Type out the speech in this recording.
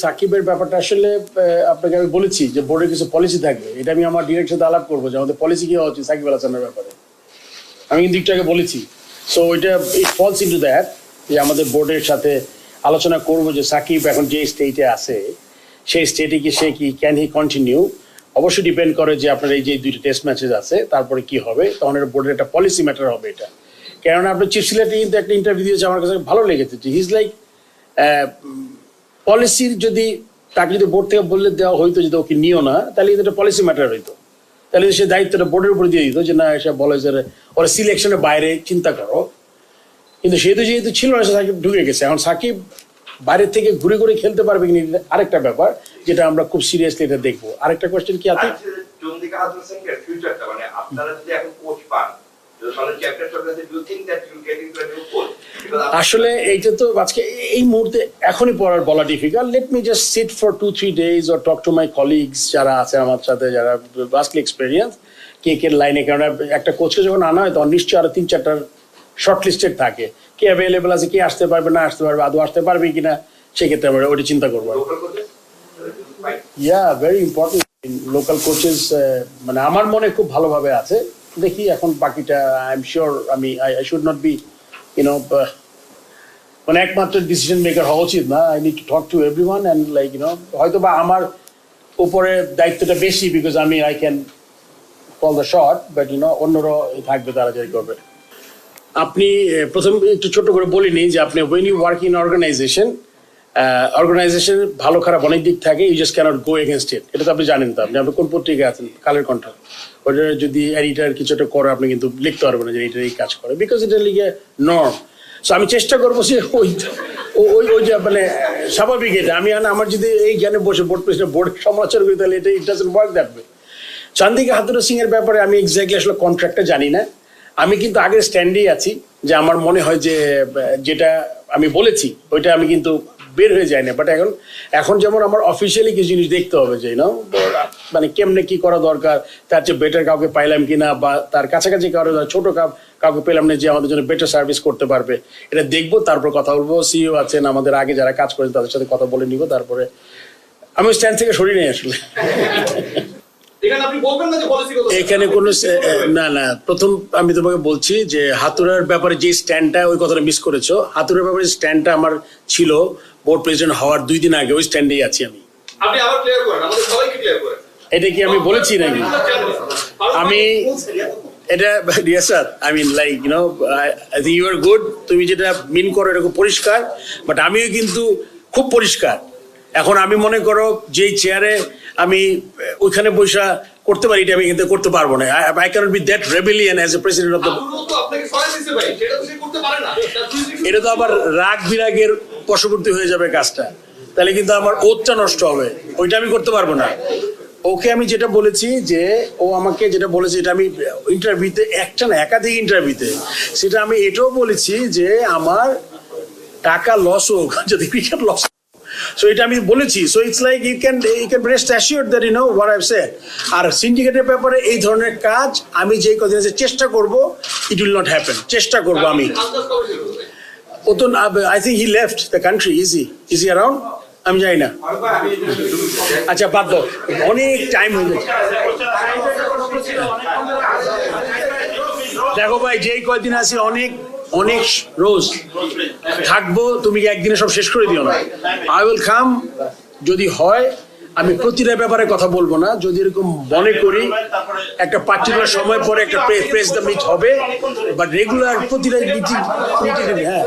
সাকিবের ব্যাপারটা আসলে আপনাকে আমি বলেছি যে বোর্ডের কিছু পলিসি থাকবে। এটা আমি আমার ডিরেক্ট সাথে আলাপ করব যে আমাদের পলিসি কি হওয়া উচিত সাকিব আল হাসানের ব্যাপারে। আমি কিন্তু একটু বলেছি। সো ওইটা ইট ফলস ইন্টু দ্যাট যে আমাদের বোর্ডের সাথে আলোচনা করব যে সাকিব এখন যে স্টেটে আছে, সেই স্টেটে কি সে কি ক্যান হি কন্টিনিউ অবশ্যই ডিপেন্ড করে যে আপনার এই যে দুইটা টেস্ট ম্যাচেস আছে, তারপরে কি হবে? তখন এটা বোর্ডের একটা পলিসি ম্যাটার হবে এটা। কেননা, আপনার চিফ সিলেক্টে কিন্তু একটা ইন্টারভিউ দিয়েছে, আমার কাছে ভালো লেগেছে হিজ লাইক পলিসির যদি তাকে যদি বোর্ড থেকে বললে দেওয়া হইতো যদি ওকে নিও না তাহলে কিন্তু এটা পলিসি ম্যাটার হইতো। তাহলে সে দায়িত্বটা বোর্ডের উপরে দিয়ে দিত যে না এসে বলে যে ওরা সিলেকশনের বাইরে চিন্তা করো। কিন্তু সে তো যেহেতু ছিল না সে সাকিব ঢুকে গেছে। এখন সাকিব বাইরে থেকে ঘুরে ঘুরে খেলতে পারবে কিনা আরেকটা ব্যাপার যেটা আমরা খুব সিরিয়াসলি এটা দেখব। আরেকটা কোয়েশ্চেন কি আছে ফিউচারটা মানে আসলে এইটা তো আজকে এই মুহূর্তে এখনই পড়ার বলা difficult let me just sit for two three days or talk to my colleagues যারা আছে আমার সাথে যারা ভাস্টলি এক্সপিরিয়েন্স কে কে লাইনে কারণ একটা কোচকে যখন আনা হয় তখন নিশ্চয়ই আরও তিন চারটার শর্ট লিস্টেড থাকে। কে অ্যাভেলেবল আছে কে আসতে পারবে না আসতে পারবে আদৌ আসতে পারবে কিনা সেক্ষেত্রে আমরা ওটা চিন্তা করব। Yeah very important local coaches মানে আমার মনে খুব ভালোভাবে আছে। দেখি এখন বাকিটা আই এম শিওর আমি I should not be you know মানে একমাত্র ডিসিশন মেকার হওয়া উচিত না। I need to talk to everyone and like you know হয়তো বা আমার উপরে দায়িত্বটা বেশি বিকজ আমি I can call the shot but you know অন্যরা থাকবে, তারা যাই করবে। আপনি প্রথম একটু ছোট করে বলিনি যে আপনি when you work in organization organization ভালো, খারাপ অনেক দিক থাকে you just can't go against it এটা তো আপনি জানেন তো, আপনি আপনি কোন পত্রিকা আছেন? কালের কণ্ঠ। ওটা যদি এডিটার কিছু একটা করে, আপনি কিন্তু লিখতে পারবেন যে এটা এই কাজ করে। বিকজ এটা লিগে নর্ম সো আমি চেষ্টা করব সে ওই ওই ওই যে মানে স্বাভাবিক এটা। আমি আমার যদি এই জ্ঞানে বসে বোর্ড প্রেসিডেন্ট বোর্ড সমালোচনা করি, তাহলে এটা it doesn't work that Chandika Hathurusingha এর ব্যাপারে আমি এক্স্যাক্টলি আসলে কন্ট্রাক্টটা জানি না। আমি কিন্তু আগে স্ট্যান্ডেই আছি যে আমার মনে হয় যে যেটা আমি বলেছি, ওইটা আমি কিন্তু বের হয়ে যায় না। বাট এখন এখন যেমন আমার অফিসিয়ালি কিছু জিনিস দেখতে হবে যে না মানে কেমনে কি করা দরকার, তার চেয়ে বেটার কাউকে পাইলাম কি না বা তার কাছাকাছি কারও ছোট কাউ- কাউকে পেলাম না যে আমাদের জন্য বেটার সার্ভিস করতে পারবে। এটা দেখব, তারপর কথা বলব। সিইও আছেন, আমাদের আগে যারা কাজ করেন তাদের সাথে কথা বলে নিব, তারপরে আমি স্ট্যান্ড থেকে সরি নেই আসলে। এখানে কোনো না না। প্রথম আমি তোমাকে বলছি যে হাতুড়ার ব্যাপারে যে স্ট্যান্ডটা ওই কথাটা মিস করেছ হাতুড়ার ব্যাপারে স্ট্যান্ডটা আমার ছিল বোর্ড প্রেসিডেন্ট হওয়ার দুই দিন আগে ওই স্ট্যান্ডেই আছি আমি। আপনি আবার ক্লিয়ার করেন আমাদের সবাইকে ক্লিয়ার করেন। এটা কি আমি বলেছি নাকি? আমি- এটা yes sir I mean like you know I think you are good তুমি যেটা মিন করো এটা খুব পরিষ্কার বাট আমিও কিন্তু খুব পরিষ্কার। এখন আমি মনে করো যে চেয়ারে আমি ওইখানে বৈশা করতে পারি এটা আমি কিন্তু করতে পারব না। I can't be that rebellion as a president of the এটা তো আবার রাগ বিরাগের বশবর্তী হয়ে যাবে কাজটা। তাহলে কিন্তু আমার ওতটা নষ্ট হবে। ওইটা আমি করতে পারব না। ওকে আমি যেটা বলেছি যে ও আমাকে যেটা বলেছে এটা আমি ইন্টারভিউতে একটা না একাধিক ইন্টারভিউতে সেটা আমি এটাও বলেছি যে আমার টাকা লস হোক যদি ক্রিকেট লস সো এটা আমি বলেছি so it's like you can you can rest assure that you know what I've said আর সিন্ডিকেটের ব্যাপারে এই ধরনের কাজ আমি যেই কদিন চেষ্টা করব ইট উইল নট হ্যাপেন চেষ্টা করব আমি? ও তো I think he left the country easy easy around আমি জানি না। আচ্ছা বাদ অনেক টাইম হয়ে যাচ্ছে দেখো ভাই, যেই কয়দিন আছি অনেক অনেক রোজ থাকব, তুমি একদিনে সব শেষ করে দিও না? আই উইল কাম যদি হয়, আমি প্রতিটা ব্যাপারে কথা বলব না। যদি এরকম মনে করি, একটা পার্টিকুলার সময় পরে একটা প্রেস দ্য মিট হবে বাট রেগুলার প্রতিটা মিটিং হ্যাঁ।